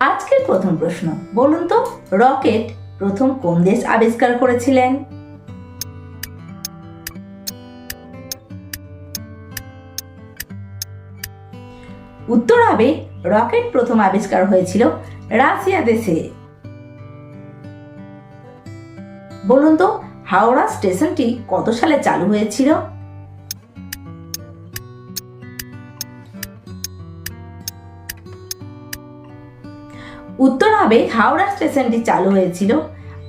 আজকের প্রথম প্রশ্ন, বলুন তো, রকেট প্রথম কোন দেশ আবিষ্কার করেছিলেন? উত্তর হবে, রকেট প্রথম আবিষ্কার হয়েছিল রাশিয়া দেশে। বলুন তো, হাওড়া স্টেশনটি কত সালে চালু হয়েছিল? উত্তর হবে হাওড়া স্টেশনটি চালু হয়েছিল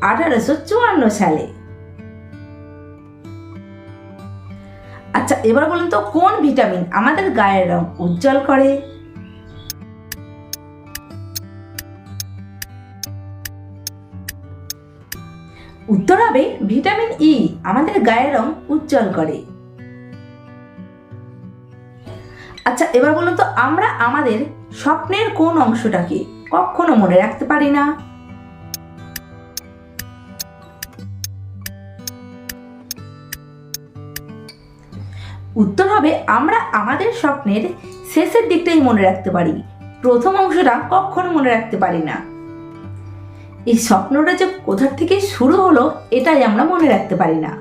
আঠারোশো চুয়ান্ন সালে। আচ্ছা এবার বলুন তো, কোন ভিটামিন আমাদের গায়ের রং উজ্জ্বল করে? উত্তর হবে ভিটামিন ই আমাদের গায়ের রং উজ্জ্বল করে। আচ্ছা এবার বলুন তো, আমরা আমাদের স্বপ্নের কোন অংশটাকে কখনো মনে রাখতে পারি না। উত্তর হবে, আমরা আমাদের স্বপ্নের শেষের দিকটাই মনে রাখতে পারি। প্রথম অংশটা কখনো মনে রাখতে পারি না। এই স্বপ্নটা যে কোথার থেকে শুরু হলো, এটাই আমরা মনে রাখতে পারি না।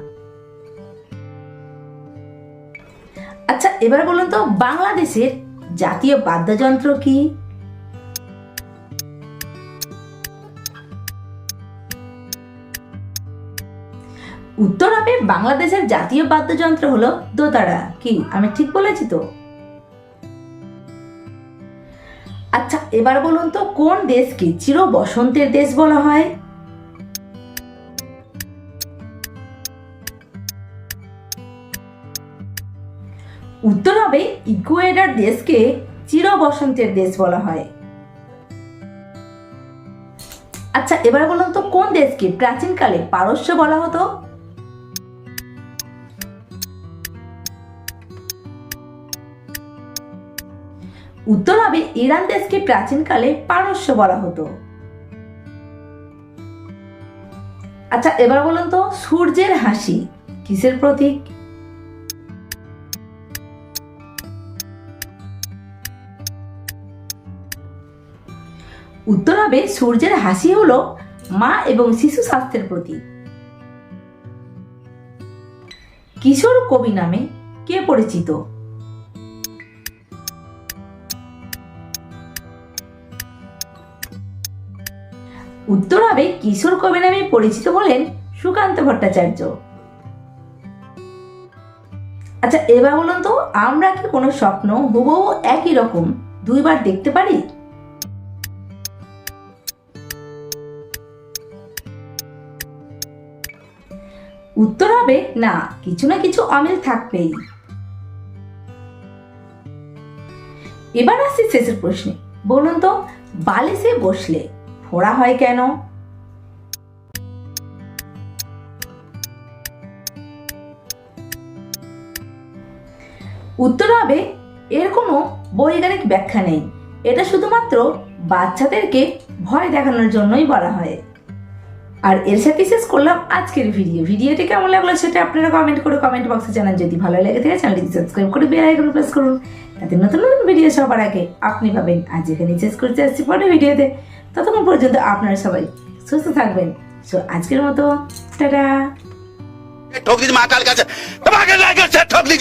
আচ্ছা এবার বলুন তো, বাংলাদেশের জাতীয় বাদ্যযন্ত্র কি? উত্তর হবে, বাংলাদেশের জাতীয় বাদ্যযন্ত্র হলো দোতারা। কি, আমি ঠিক বলেছি তো? আচ্ছা এবার বলুন তো, কোন দেশকে চির বসন্তের দেশ বলা হয়? উত্তর হবে, ইকুয়েডর দেশকে চির বসন্তের দেশ বলা হয়। আচ্ছা এবার বলুন তো, কোন দেশকে প্রাচীনকালে পারস্য বলা হতো? উত্তর হবে ইরান দেশকে প্রাচীনকালে পারস্য বলা হতো। আচ্ছা এবার বলুন তো, সূর্যের হাসি কিসের প্রতীক? উত্তর হবে সূর্যের হাসি হলো মা এবং শিশু স্বাস্থ্যের প্রতীক। কিশোর কবি নামে কে পরিচিত? উত্তর হবে কিশোর কবি নামে পরিচিত হলেন সুকান্ত ভট্টাচার্য। আচ্ছা এবার বলুন তো, আমরা কি কোনো স্বপ্ন হুবহু একই রকম দুইবার দেখতে পারি? উত্তর হবে না, কিছু না কিছু অমিল থাকবেই। এবার আসছি শেষের প্রশ্নে। বলুন তো, বালিশে বসলে ফোড়া হয় কেন? উত্তর হবে এর কোনো বৈজ্ঞানিক ব্যাখ্যা নেই। এটা শুধুমাত্র বাচ্চাদেরকে ভয় দেখানোর জন্যই বলা হয়। আর এর সাথে শেষ করলাম আজকের ভিডিও। ভিডিওটি কেমন লাগল সেটা আপনারা কমেন্ট করে কমেন্ট বক্সে জানান। যদি ভালো লেগে থাকে চ্যানেলটি সাবস্ক্রাইব করে বেল আইকন প্রেস করুন। তাতে নতুন নতুন ভিডিও সবার আগে আপনি পাবেন। আজ এখানে শেষ করতে আসছি পরের ভিডিওতে ততক্ষণ পর্যন্ত আপনারা সবাই সুস্থ থাকবেন। সো আজকের মতো, টাটা। ঠক দিদি মা কাল কাছে? ঠক দিদি